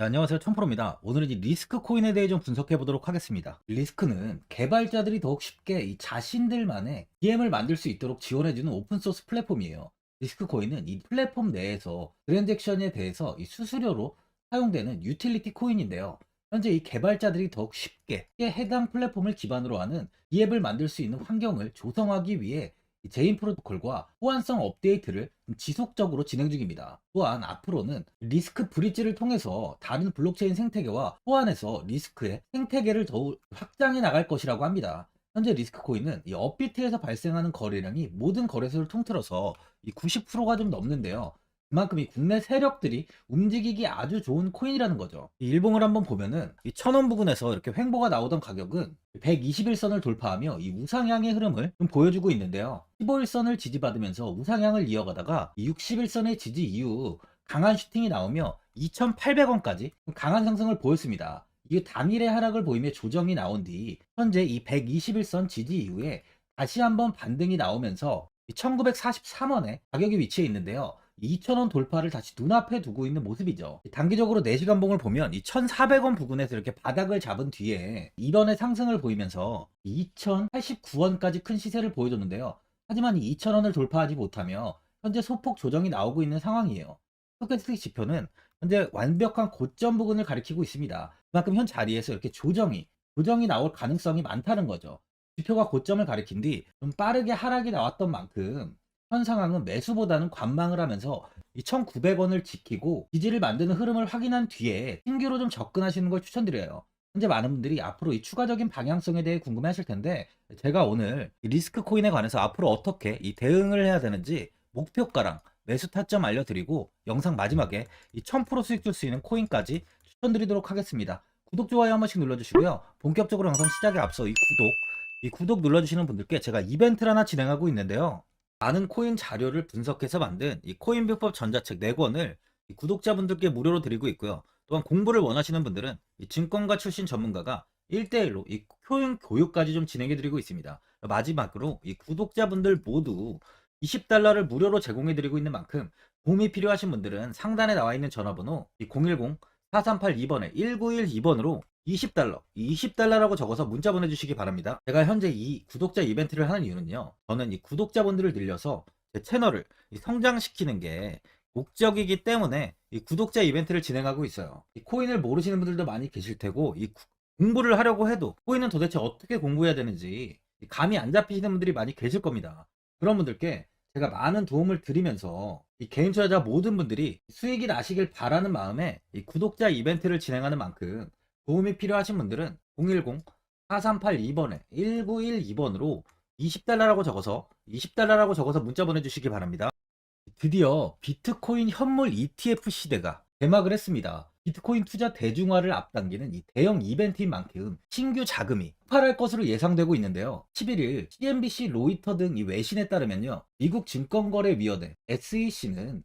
네, 안녕하세요. 천프로입니다. 오늘은 이 리스크 코인에 대해 좀 분석해 보도록 하겠습니다. 리스크는 개발자들이 더욱 쉽게 이 자신들만의 DM을 만들 수 있도록 지원해주는 오픈소스 플랫폼이에요. 리스크 코인은 이 플랫폼 내에서 트랜잭션에 대해서 이 수수료로 사용되는 유틸리티 코인인데요. 현재 이 개발자들이 더욱 쉽게 해당 플랫폼을 기반으로 하는 이 앱을 만들 수 있는 환경을 조성하기 위해 이 제인 프로토콜과 호환성 업데이트를 지속적으로 진행 중입니다. 또한 앞으로는 리스크 브릿지를 통해서 다른 블록체인 생태계와 호환해서 리스크의 생태계를 더욱 확장해 나갈 것이라고 합니다. 현재 리스크 코인은 이 업비트에서 발생하는 거래량이 모든 거래소를 통틀어서 이 90%가 좀 넘는데요. 그만큼 이 국내 세력들이 움직이기 아주 좋은 코인이라는 거죠. 이 일봉을 한번 보면은 이 천원 부근에서 이렇게 횡보가 나오던 가격은 121선을 돌파하며 이 우상향의 흐름을 좀 보여주고 있는데요. 15일선을 지지받으면서 우상향을 이어가다가 이 61선의 지지 이후 강한 슈팅이 나오며 2,800원까지 강한 상승을 보였습니다. 이 단일의 하락을 보이며 조정이 나온 뒤 현재 이 121선 지지 이후에 다시 한번 반등이 나오면서 1943원에 가격이 위치해 있는데요. 2,000원 돌파를 다시 눈앞에 두고 있는 모습이죠. 단기적으로 4시간 봉을 보면 이 1,400원 부근에서 이렇게 바닥을 잡은 뒤에 이번에 상승을 보이면서 2,089원까지 큰 시세를 보여줬는데요. 하지만 이 2,000원을 돌파하지 못하며 현재 소폭 조정이 나오고 있는 상황이에요. 스토캐스틱 지표는 현재 완벽한 고점 부근을 가리키고 있습니다. 그만큼 현 자리에서 이렇게 조정이 조정이 나올 가능성이 많다는 거죠. 지표가 고점을 가리킨 뒤 좀 빠르게 하락이 나왔던 만큼 현 상황은 매수보다는 관망을 하면서 이 1,900원을 지키고 지지를 만드는 흐름을 확인한 뒤에 신규로 좀 접근하시는 걸 추천드려요. 현재 많은 분들이 앞으로 이 추가적인 방향성에 대해 궁금해 하실 텐데 제가 오늘 이 리스크 코인에 관해서 앞으로 어떻게 이 대응을 해야 되는지 목표가랑 매수 타점 알려드리고 영상 마지막에 이 1000% 수익 줄 수 있는 코인까지 추천드리도록 하겠습니다. 구독, 좋아요 한 번씩 눌러주시고요. 본격적으로 영상 시작에 앞서 이 구독, 이 구독 눌러주시는 분들께 제가 이벤트를 하나 진행하고 있는데요. 많은 코인 자료를 분석해서 만든 이 코인 비법 전자책 4권을 이 구독자분들께 무료로 드리고 있고요. 또한 공부를 원하시는 분들은 이 증권가 출신 전문가가 1대1로 이 코인 교육까지 좀 진행해 드리고 있습니다. 마지막으로 이 구독자분들 모두 20달러를 무료로 제공해 드리고 있는 만큼 도움이 필요하신 분들은 상단에 나와 있는 전화번호 010-4382번에 1912번으로 20달러, 20달러라고 적어서 문자 보내주시기 바랍니다. 제가 현재 이 구독자 이벤트를 하는 이유는요. 저는 이 구독자분들을 늘려서 제 채널을 이 성장시키는 게 목적이기 때문에 이 구독자 이벤트를 진행하고 있어요. 이 코인을 모르시는 분들도 많이 계실 테고 이 구- 공부를 하려고 해도 코인은 도대체 어떻게 공부해야 되는지 이 감이 안 잡히시는 분들이 많이 계실 겁니다. 그런 분들께 제가 많은 도움을 드리면서 이 개인 투자자 모든 분들이 수익이 나시길 바라는 마음에 이 구독자 이벤트를 진행하는 만큼 도움이 필요하신 분들은 010-4382번에 1912번으로 20달러라고 적어서 20달러라고 적어서 문자 보내주시기 바랍니다. 드디어 비트코인 현물 ETF 시대가 개막을 했습니다. 비트코인 투자 대중화를 앞당기는 이 대형 이벤트인 만큼 신규 자금이 폭발할 것으로 예상되고 있는데요. 11일 CNBC, 로이터 등 이 외신에 따르면요. 미국 증권거래위원회 SEC는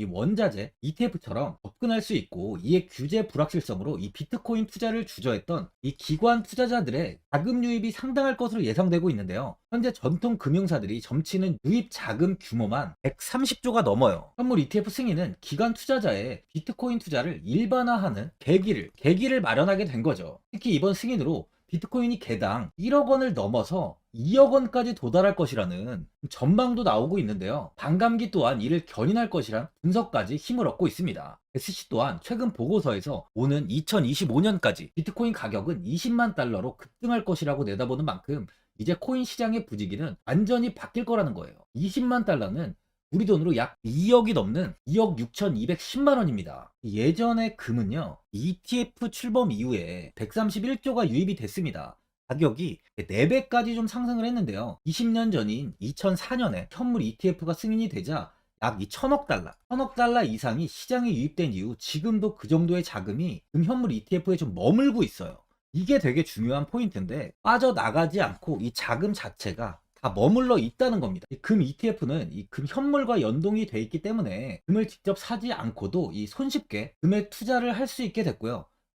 이 원자재 ETF처럼 접근할 수 있고 이에 규제 불확실성으로 이 비트코인 투자를 주저했던 이 기관 투자자들의 자금 유입이 상당할 것으로 예상되고 있는데요. 현재 전통 금융사들이 점치는 유입 자금 규모만 130조가 넘어요. 현물 ETF 승인은 기관 투자자의 비트코인 투자를 일반화하는 계기를 계기를 마련하게 된 거죠. 특히 이번 승인으로 비트코인이 개당 1억 원을 넘어서 2억 원까지 도달할 것이라는 전망도 나오고 있는데요. 반감기 또한 이를 견인할 것이란 분석까지 힘을 얻고 있습니다. SC 또한 최근 보고서에서 오는 2025년까지 비트코인 가격은 20만 달러로 급등할 것이라고 내다보는 만큼 이제 코인 시장의 부지기는 완전히 바뀔 거라는 거예요. 20만 달러는 우리 돈으로 약 2억이 넘는 2억 6,210만 원입니다. 예전에 금은요, ETF 출범 이후에 131조가 유입이 됐습니다. 가격이 4배까지 좀 상승을 했는데요. 20년 전인 2004년에 현물 ETF가 승인이 되자 약이 천억 달러, 천억 달러 이상이 시장에 유입된 이후 지금도 그 정도의 자금이 금 현물 ETF에 좀 머물고 있어요. 이게 되게 중요한 포인트인데 빠져나가지 않고 이 자금 자체가 다 머물러 있다는 겁니다. 이금 ETF는 이 금 현물과 연동이 돼 있기 때문에 금을 직접 사지 않고도 이 손쉽게 금에 투자를 할 수 있게 됐고요.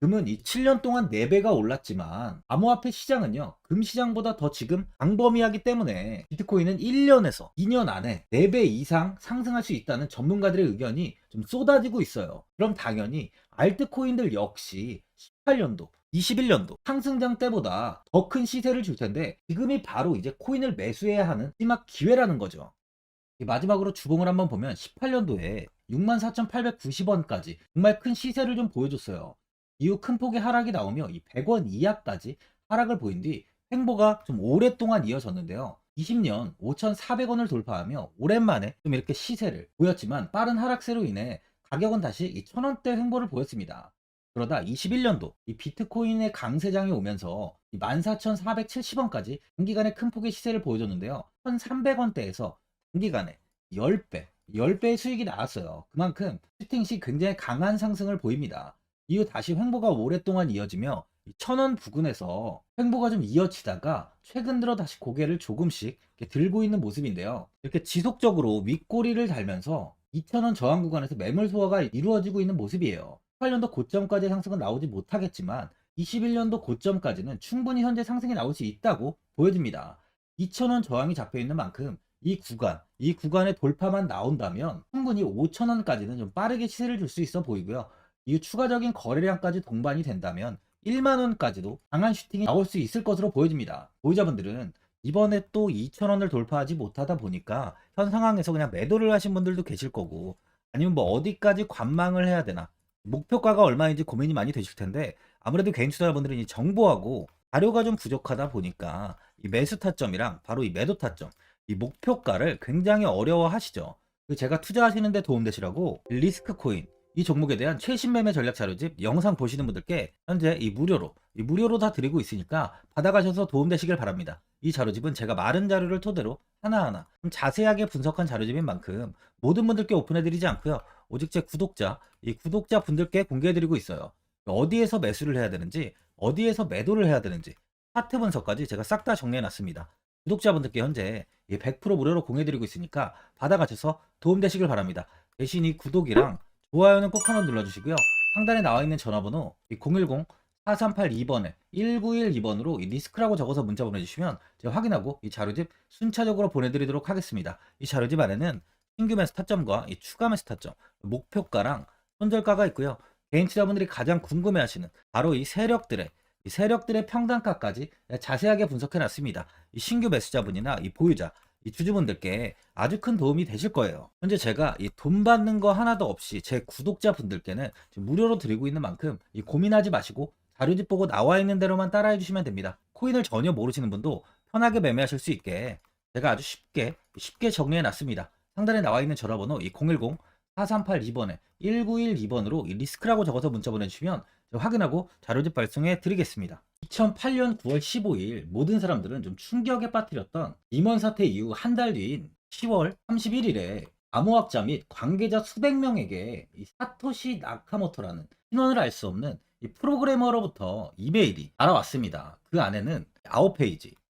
금은 이 7년 동안 4배가 올랐지만 암호화폐 시장은요 금 시장보다 더 지금 광범위하기 때문에 비트코인은 1년에서 2년 안에 4배 이상 상승할 수 있다는 전문가들의 의견이 좀 쏟아지고 있어요. 그럼 당연히 알트코인들 역시 18년도 21년도 상승장 때보다 더 큰 시세를 줄 텐데 지금이 바로 이제 코인을 매수해야 하는 마지막 기회라는 거죠. 이 마지막으로 주봉을 한번 보면 18년도에 64,890원까지 정말 큰 시세를 좀 보여줬어요 이후 큰 폭의 하락이 나오며 이 100원 이하까지 하락을 보인 뒤 횡보가 좀 오랫동안 이어졌는데요. 20년 5,400원을 돌파하며 오랜만에 좀 이렇게 시세를 보였지만 빠른 하락세로 인해 가격은 다시 이 1000원대 횡보를 보였습니다. 그러다 21년도 이 비트코인의 강세장이 오면서 14,470원까지 단기간에 큰 폭의 시세를 보여줬는데요. 1,300원대에서 단기간에 10배, 10배의 수익이 나왔어요. 그만큼 슈팅 시 굉장히 강한 상승을 보입니다. 이후 다시 횡보가 오랫동안 이어지며 천원 부근에서 횡보가 좀 이어지다가 최근 들어 다시 고개를 조금씩 들고 있는 모습인데요. 이렇게 지속적으로 윗꼬리를 달면서 2,000원 저항 구간에서 매물 소화가 이루어지고 있는 모습이에요. 18년도 고점까지 상승은 나오지 못하겠지만 21년도 고점까지는 충분히 현재 상승이 나올 수 있다고 보여집니다. 2,000원 저항이 잡혀 있는 만큼 이 구간, 이 구간의 돌파만 나온다면 충분히 5,000원까지는 좀 빠르게 시세를 줄 수 있어 보이고요. 이후 추가적인 거래량까지 동반이 된다면 1만원까지도 강한 슈팅이 나올 수 있을 것으로 보여집니다. 보유자분들은 이번에 또 2,000원을 돌파하지 못하다 보니까 현 상황에서 그냥 매도를 하신 분들도 계실 거고 아니면 뭐 어디까지 관망을 해야 되나 목표가가 얼마인지 고민이 많이 되실 텐데 아무래도 개인 투자자분들은 이 정보하고 자료가 좀 부족하다 보니까 이 매수 타점이랑 바로 이 매도 타점 이 목표가를 굉장히 어려워 하시죠. 제가 투자하시는데 도움되시라고 리스크 코인 이 종목에 대한 최신 매매 전략 자료집 영상 보시는 분들께 현재 이 무료로 이 무료로 다 드리고 있으니까 받아가셔서 도움되시길 바랍니다. 이 자료집은 제가 마른 자료를 토대로 하나하나 좀 자세하게 분석한 자료집인 만큼 모든 분들께 오픈해드리지 않고요. 오직 제 구독자, 이 구독자 분들께 공개해드리고 있어요. 어디에서 매수를 해야 되는지, 어디에서 매도를 해야 되는지 차트 분석까지 제가 싹 다 정리해놨습니다. 구독자분들께 현재 100% 무료로 공유해드리고 있으니까 받아가셔서 도움되시길 바랍니다. 대신 이 구독이랑 좋아요는 꼭 한번 눌러주시고요. 상단에 나와 있는 전화번호 010-4382번에 1912번으로 리스크라고 적어서 문자 보내주시면 제가 확인하고 이 자료집 순차적으로 보내드리도록 하겠습니다. 이 자료집 안에는 신규 매수 타점과 이 추가 매수 타점, 목표가랑 손절가가 있고요. 개인 투자분들이 가장 궁금해하시는 바로 이 세력들의 이 세력들의 평단가까지 자세하게 분석해 놨습니다. 이 신규 매수자분이나 이 보유자, 이 주주분들께 아주 큰 도움이 되실 거예요. 현재 제가 이 돈 받는 거 하나도 없이 제 구독자분들께는 무료로 드리고 있는 만큼 이 고민하지 마시고 자료집 보고 나와 있는 대로만 따라해 주시면 됩니다. 코인을 전혀 모르시는 분도 편하게 매매하실 수 있게 제가 아주 쉽게 쉽게 정리해 놨습니다. 상단에 나와 있는 전화번호 이 010 4382번에 1912번으로 이 리스크라고 적어서 문자 보내주시면 확인하고 자료집 발송해 드리겠습니다. 2008년 9월 15일 모든 사람들은 좀 충격에 빠뜨렸던 임원 사태 이후 한 달 뒤인 10월 31일에 암호학자 및 관계자 수백 명에게 이 사토시 나카모토라는 신원을 알 수 없는 이 프로그래머로부터 이메일이 알아왔습니다. 그 안에는 9페이지,